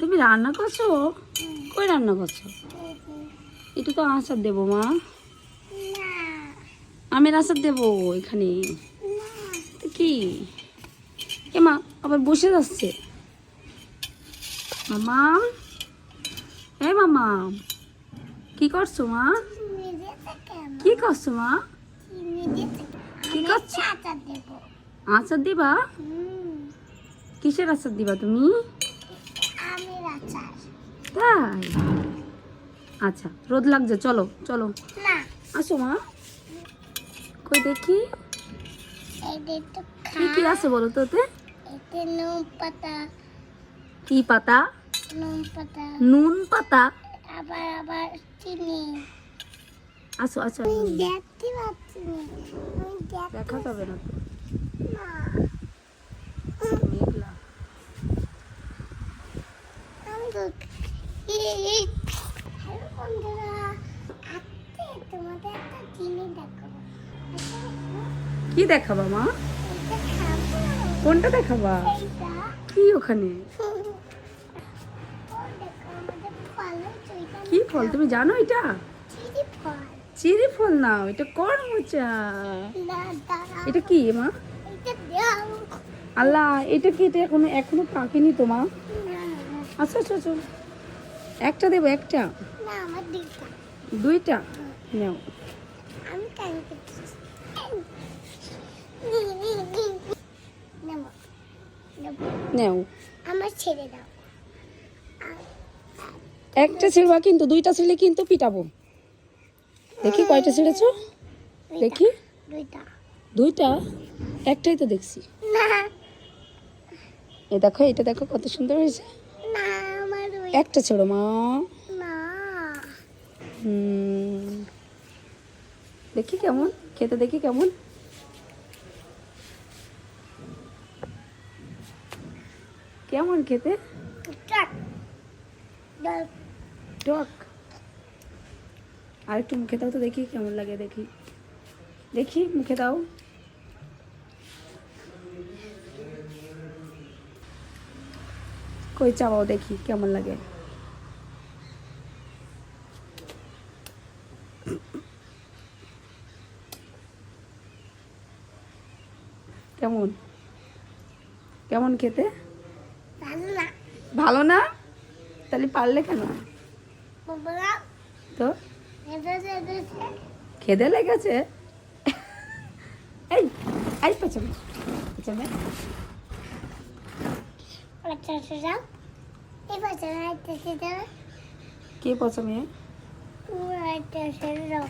তুমি রান্না করছ? কই রান্না করছ? একটু তো আচার দেবো মা। আমের আচার দেবো এখানে। কি? এ মা আবার বসে যাচ্ছে। মামা? এ মামা কি করছ মা? কি করছ মা? কি করছ? আচার দিবা? কিসের আচার দিবা তুমি? তাই? আচ্ছা রোদ লাগছে চলো চলো। আসো মা। কই দেখি? কি কি আছে বলো তো ওতে? এতে নুন পাতা। কি পাতা? নুন পাতা। আবার আবার চিনি। আসো আমি দেখ যাবে না? তো না মেঘলা কি দেখাবা মা? কোনটা দেখাবা? কি ওখানে? কি ফল? তুমি জানো এটা? চিরি ফল। না এটা করমচা এটা কি মা? আল্লাহ এটা কি এটা এখনও এখনও পাকেনি তো মা? আচ্ছা আচ্ছা আচ্ছা। একটা দেবো একটা? না আমার দিকটা দুইটা? নাও। নাও। আমার ছেড়ে দাও। একটা ছিড়বা কিন্তু দুইটা ছিঁড়লে কিন্তু পিটাবো। দেখি কয়টা ছিঁড়েছো? দেখি। দুইটা। দুইটা? একটাই তো দেখছি। না। এ দেখো এটা দেখো কত সুন্দর হয়েছে। একটা ছেড়ো মা। দেখি কেমন খেতে দেখি কেমন। কেমন খেতে? টক। আর একটু মুখে দাও তো দেখি কেমন লাগে দেখি। দেখি মুখে দাও। কই চাবাও দেখি কেমন লাগে? কেমন? কেমন খেতে? ভালো না। তাহলে পারলে কেন? তো? খেদে লেগেছে? এই এই পেছনে পেছনে আচ্ছা যাও এই পাশে একটা সেটা কে একটা সেটা